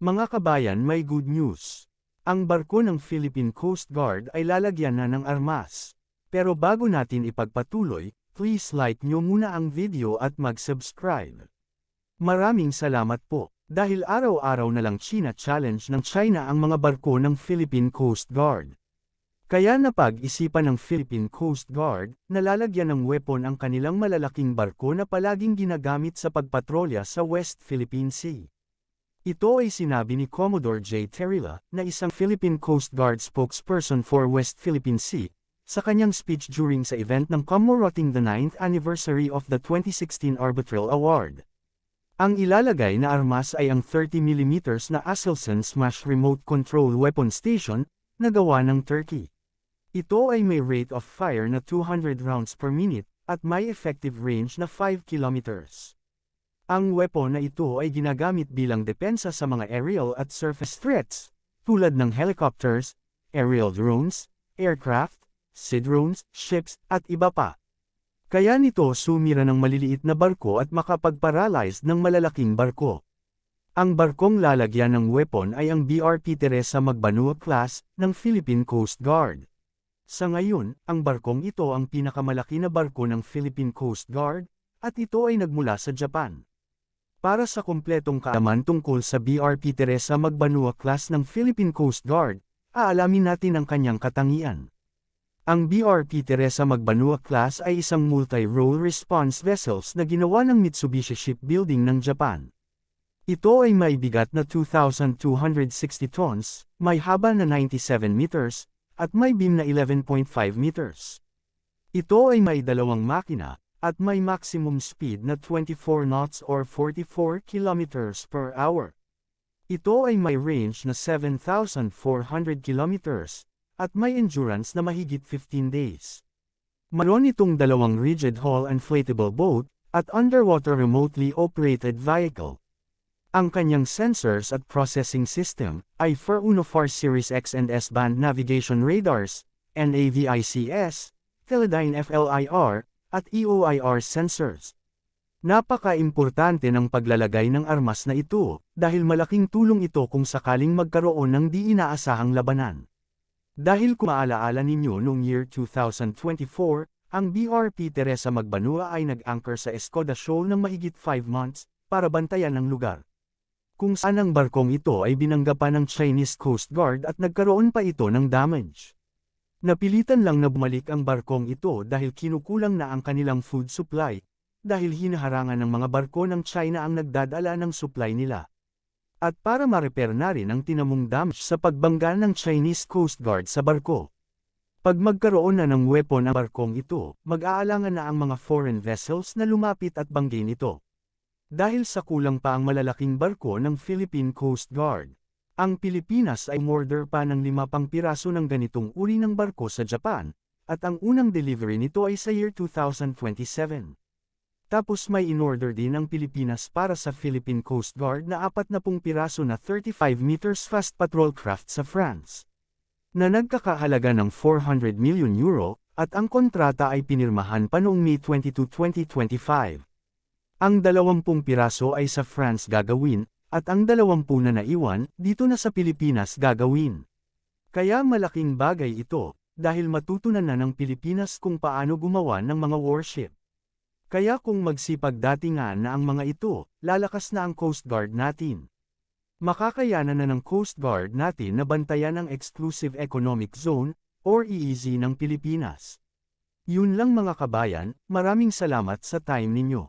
Mga kabayan may good news. Ang barko ng Philippine Coast Guard ay lalagyan na ng armas. Pero bago natin ipagpatuloy, please like nyo muna ang video at mag-subscribe. Maraming salamat po, dahil araw-araw na lang China challenge ng China ang mga barko ng Philippine Coast Guard. Kaya napag-isipan ng Philippine Coast Guard na lalagyan ng weapon ang kanilang malalaking barko na palaging ginagamit sa pagpatrolya sa West Philippine Sea. Ito ay sinabi ni Commodore J. Terila, na isang Philippine Coast Guard spokesperson for West Philippine Sea, sa kanyang speech during sa event ng commemorating the 9th anniversary of the 2016 Arbitral Award. Ang ilalagay na armas ay ang 30mm na Aselsan Smash Remote Control Weapon Station, na gawa ng Turkey. Ito ay may rate of fire na 200 rounds per minute, at may effective range na 5 kilometers. Ang weapon na ito ay ginagamit bilang depensa sa mga aerial at surface threats, tulad ng helicopters, aerial drones, aircraft, sea drones, ships, at iba pa. Kaya nito sumira ng maliliit na barko at makapagparalyze ng malalaking barko. Ang barkong lalagyan ng weapon ay ang BRP Teresa Magbanua class ng Philippine Coast Guard. Sa ngayon, ang barkong ito ang pinakamalaki na barko ng Philippine Coast Guard, at ito ay nagmula sa Japan. Para sa kumpletong kaalaman tungkol sa BRP Teresa Magbanua class ng Philippine Coast Guard, aalamin natin ang kanyang katangian. Ang BRP Teresa Magbanua class ay isang multi-role response vessels na ginawa ng Mitsubishi Shipbuilding ng Japan. Ito ay may bigat na 2,260 tons, may haba na 97 meters, at may beam na 11.5 meters. Ito ay may dalawang makina, at may maximum speed na 24 knots or 44 kilometers per hour. Ito ay may range na 7,400 kilometers, at may endurance na mahigit 15 days. Mayroon itong dalawang rigid hull inflatable boat, at underwater remotely operated vehicle. Ang kanyang sensors at processing system ay for Unifar Series X and S band navigation radars, NAVICS, Teledyne FLIR, at EOIR sensors. Napaka-importante ng paglalagay ng armas na ito, dahil malaking tulong ito kung sakaling magkaroon ng di inaasahang labanan. Dahil kung maalaala ninyo noong year 2024, ang BRP Teresa Magbanua ay nag-anchor sa Escoda Shoal ng mahigit 5 months, para bantayan ang lugar kung saan ang barkong ito ay binanggapan ng Chinese Coast Guard at nagkaroon pa ito ng damage. Napilitan lang na bumalik ang barkong ito dahil kinukulang na ang kanilang food supply, dahil hinaharangan ng mga barko ng China ang nagdadala ng supply nila. At para ma-repair na rin ang tinamong damage sa pagbangga ng Chinese Coast Guard sa barko. Pag magkaroon na ng weapon ang barkong ito, mag-aalangan na ang mga foreign vessels na lumapit at banggin ito. Dahil sa kulang pa ang malalaking barko ng Philippine Coast Guard. Ang Pilipinas ay order pa ng lima pang piraso ng ganitong uri ng barko sa Japan, at ang unang delivery nito ay sa year 2027. Tapos may in-order din ang Pilipinas para sa Philippine Coast Guard na apat na pung piraso na 35 meters fast patrol craft sa France. Na nagkakahalaga ng 400 million euro, at ang kontrata ay pinirmahan pa noong May 22, 2025. Ang dalawampung piraso ay sa France gagawin, at ang dalawampu na naiwan, dito na sa Pilipinas gagawin. Kaya malaking bagay ito, dahil matutunan na ng Pilipinas kung paano gumawa ng mga warship. Kaya kung magsipag datingan na ang mga ito, lalakas na ang Coast Guard natin. Makakayanan na ng Coast Guard natin na bantayan ang Exclusive Economic Zone, or EEZ ng Pilipinas. Yun lang mga kabayan, maraming salamat sa time ninyo.